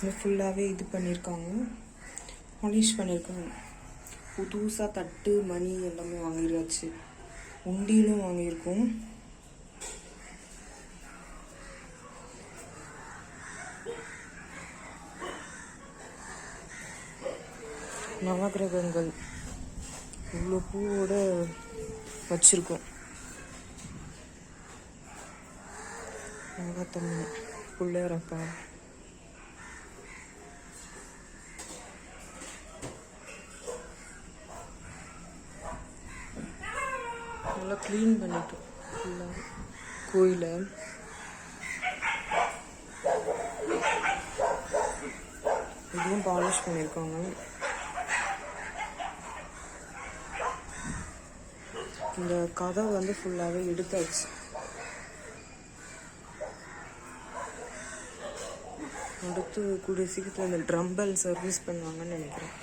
இது ஃபுல்லாகவே இது பண்ணியிருக்காங்க பாலிஷ் பண்ணியிருக்காங்க புதுசாக தட்டு மணி எல்லாமே வாங்கியாச்சு. உண்டியிலும் வாங்கியிருக்கோம். நவகிரகங்கள் இவ்வளோ பூவோட வச்சுருக்கோம். நாகத்தம்மன் பிள்ளையாரப்பா. நல்லா க்ளீன் பண்ணிட்டோம் ஃபுல்லாக கோயிலை. இதுவும் பாலிஷ் பண்ணியிருக்காங்க இந்த கதை வந்து ஃபுல்லாகவே எடுத்தாச்சு. அடுத்து கூடிய சீக்கிரத்தில் இந்த ட்ரம்பல் சர்வீஸ் பண்ணுவாங்கன்னு நினைக்கிறேன்.